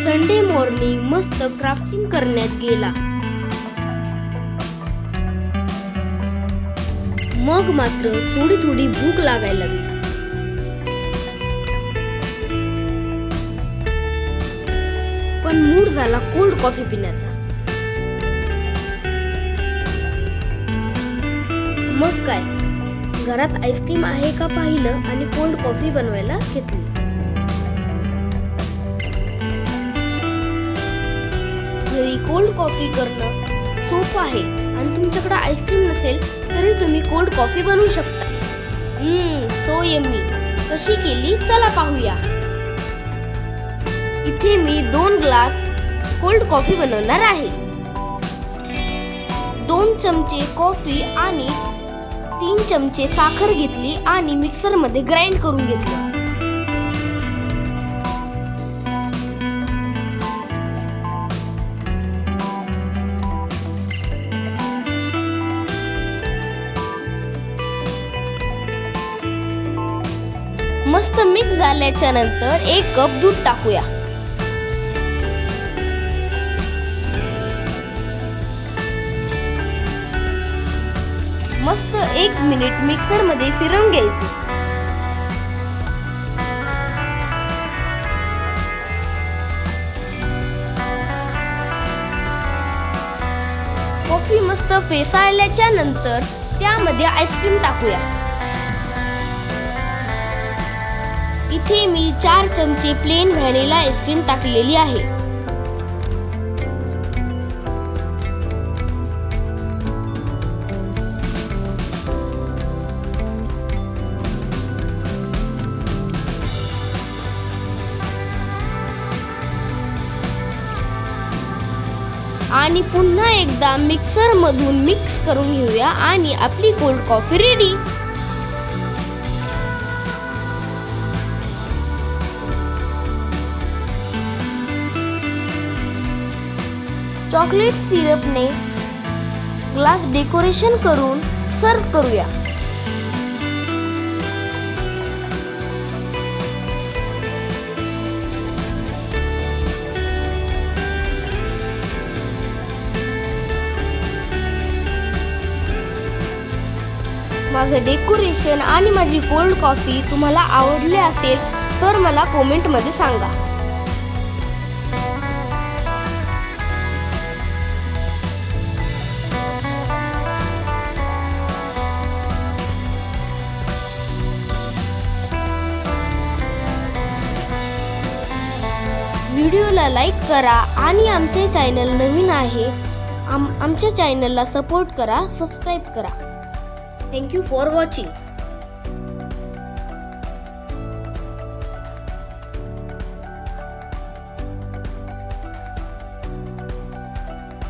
Sunday morning मस्त crafting करण्यात गेला. मग मात्र थोडी थोडी भूक लागायला लागली. पण मूड झाला कोल्ड कॉफी पिण्याचा. मग काय? घरात आईस्क्रीम आहे का पाहिलं आणि कोल्ड कॉफी बनवायला घेतली? घरी कोल्ड कॉफी करणं सोपं आहे आणि तुमच्याकडे आईस्क्रीम नसेल तरी तुम्ही कोल्ड कॉफी बनवू शकता. सो यम्मी कशी केली? चला पाहूया. इथे मी दोन ग्लास कोल्ड कॉफी बनवणार आहे. दोन चमचे कॉफी आणि तीन चमचे साखर घेतली आणि मिक्सरमध्ये ग्राइंड करून घेतलं. मस्त मिक्स झाल्याच्यानंतर एक कप दूध टाकूया. मस्त एक मिनिट मिक्सरमध्ये फिरवून घ्यायचं. कॉफी मस्त फेसाळल्याच्या नंतर त्यामध्ये आईस्क्रीम टाकूया. इथे मी चार चमचे प्लेन व्हॅनिला आईस्क्रीम टाकलेली आहे. आणि पुन्हा एकदा मिक्सर मधून मिक्स करून घेऊया आणि आपली कोल्ड कॉफी रेडी चॉकलेट सिरपने ग्लास डेकोरेशन करून सर्व करूया. माझं डेकोरेशन आणि माझी कोल्ड कॉफी तुम्हाला आवडले असेल तर मला कोमेंटमध्ये सांगा. व्हिडिओला लाईक करा आणि आमचे चॅनल नवीन आहे आम आमच्या चॅनलला सपोर्ट करा सबस्क्राईब करा. Thank you for watching